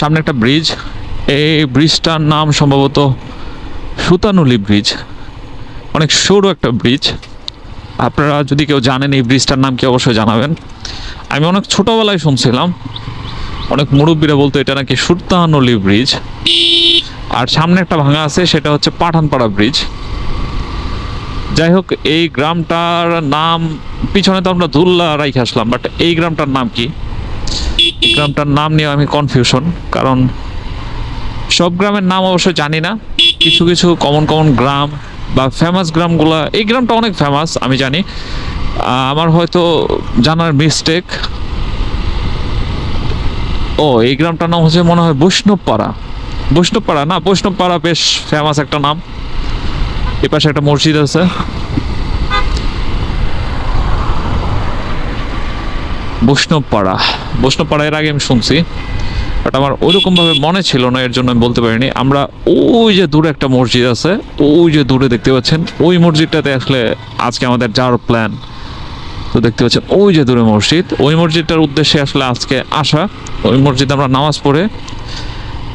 সামনে একটা ব্রিজ। এই ব্রিজটার নাম সম্ভবত সুতানুলি ব্রিজ। অনেক সরু একটা ব্রিজ। আপনারা যদি কেউ জানেন এই ব্রিজটার নাম কি, অবশ্যই জানাবেন। আমি অনেক ছোটোবেলায় শুনছিলাম, অনেক মুরব্বীরা বলতো এটা নাকি সুতানুলি ব্রিজ। আর সামনে একটা ভাঙা আছে, সেটা হচ্ছে পাঠানপাড়া ব্রিজ। যাই হোক, এই গ্রামটার নাম, পিছনে তো আমরা ধুল্লা রাইখে আসলাম, বাট এই গ্রামটার নাম কি? গ্রামটার নাম নিয়ে আমি কনফিউশন কারণ সব গ্রামের নাম অবশ্য জানি না। কিছু কিছু কমন কমন গ্রাম বা ফেমাস গ্রামগুলো, এই গ্রামটা অনেক ফেমাস আমি জানি। আমার হয়তো জানার মিস্টেক ও, এই গ্রামটার নাম হচ্ছে মনে হয় বৈষ্ণবপাড়া। বৈষ্ণবপাড়া না, বৈষ্ণবপাড়া বেশ ফেমাস একটা নাম। এ পাশে একটা মসজিদ আছে। বৈষ্ণবপাড়া। বৈষ্ণবপাড়া এর আগে আমি শুনছি বাট আমার ওইরকমভাবে মনে ছিল না, এর জন্য আমি বলতে পারিনি। আমরা ওই যে দূরে একটা মসজিদ আছে, ওই যে দূরে দেখতে পাচ্ছেন, ওই মসজিদটাতে আসলে আজকে আমাদের যাওয়ার প্ল্যান তো দেখতে পাচ্ছেন, ওই যে দূরে মসজিদ, ওই মসজিদটার উদ্দেশ্যে আসলে আজকে আসা। ওই মসজিদে আমরা নামাজ পড়ে,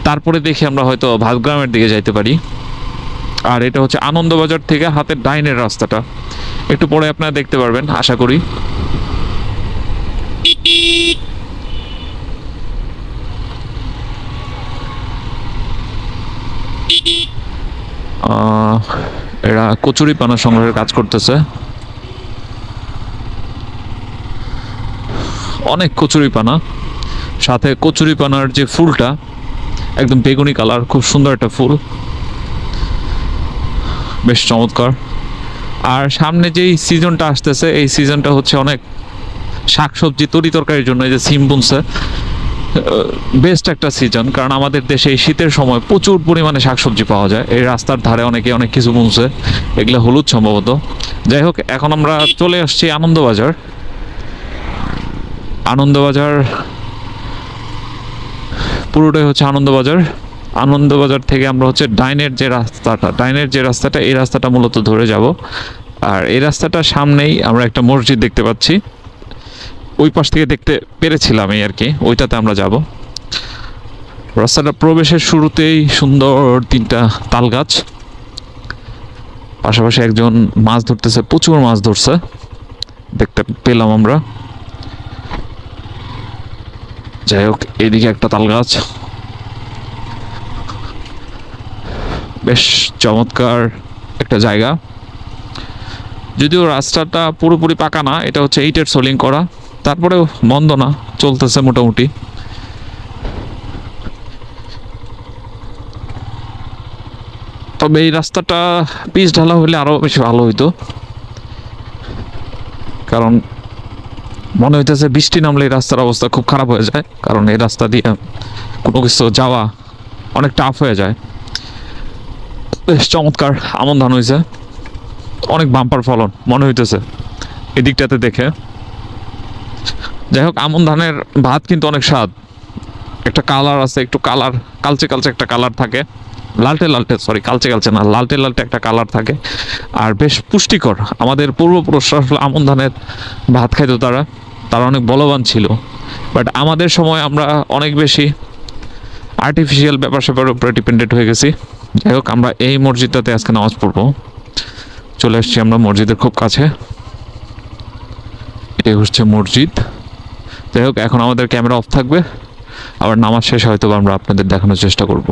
তারপরে দেখি আমরা হয়তো ভাতগ্রামের দিকে যাইতে পারি। আর এটা হচ্ছে আনন্দবাজার থেকে হাতের ডাইনের রাস্তাটা। একটু পরে আপনারা দেখতে পারবেন, আশা করি। এরা কচুরি পানা সংগ্রহের কাজ করতেছে। অনেক কচুরি পানা। সাথে কচুরি পানার যে ফুলটা, একদম বেগুনি কালার, খুব সুন্দর একটা ফুল। বেশ চমৎকার। আর সামনে যেই সিজনটা আসতেছে, এই সিজনটা হচ্ছে অনেক শাকসবজি, তরি তরকারির জন্য এই যে সিম বুনছে। বেস্ট একটা সিজন কারণ আমাদের দেশে এই শীতের সময় প্রচুর পরিমাণে শাকসবজি পাওয়া যায়। এই রাস্তার ধারে অনেকে অনেক কিছু বুনছে, এগুলো হলুদ সম্ভবত। যাই হোক, এখন আমরা চলে আসছি আনন্দবাজার। আনন্দবাজার, পুরোটাই হচ্ছে আনন্দবাজার। আনন্দবাজার থেকে আমরা হচ্ছে ডাইনের যে রাস্তাটা, ডাইনের যে রাস্তাটা, এই রাস্তাটা মূলত ধরে যাব। আর এই রাস্তাটার সামনেই আমরা একটা মসজিদ দেখতে পাচ্ছি। ওই পাশ থেকে দেখতে পেরেছিলাম এই আর কি। ওইটাতে আমরা যাব। রাস্তাটা প্রবেশের শুরুতেই সুন্দর তিনটা তাল গাছ। পাশাপাশি একজন মাছ ধরতেছে, প্রচুর মাছ ধরছে। দেখতে পেলাম আমরা। যাই হোক, এদিকে একটা তাল গাছ। বেশ চমৎকার একটা জায়গা। যদিও রাস্তাটা পুরোপুরি পাকা না, এটা হচ্ছে এইটের সোলিং করা। তারপরেও মন্দ না, চলতেছে মোটামুটি। তবে এই রাস্তাটা পিচ ঢালা হলে আরও বেশি ভালো হইতো। কারণ মনে হইতেছে বৃষ্টি নামলে এই রাস্তার অবস্থা খুব খারাপ হয়ে যায়, কারণ এই রাস্তা দিয়ে কোনো কিছু যাওয়া অনেক টাফ হয়ে যায়। বেশ চমৎকার আমন ধান হয়েছে অনেক বাম্পার ফলন, মনে হইতেছে। এদিকটাতে দেখে। যাই হোক আমন ধানের ভাত কিন্তু অনেক স্বাদ। একটা কালার আছে, একটু কালার কালচে কালচে একটা কালার থাকে। লালটে লালটে সরি কালচে কালচে না, লালটে লালটে একটা কালার থাকে। আর বেশ পুষ্টিকর। আমাদের পূর্বপুরুষরা আমন ধানের ভাত খাইতো তারা। তারা অনেক বলবান ছিল। বাট আমাদের সময় আমরা অনেক বেশি আর্টিফিশিয়াল ব্যাপার স্যাপারের উপরে ডিপেন্ডেন্ট হয়ে গেছি। যাই হোক আমরা এই মসজিদটাতে আজকে নামাজ পড়ব। চলে আসছি আমরা মসজিদের খুব কাছে। এটাই হচ্ছে মসজিদ। যাই হোক এখন আমাদের ক্যামেরা অফ থাকবে। আবার নামাজ শেষ হয়তো আমরা আপনাদের দেখানোর চেষ্টা করব।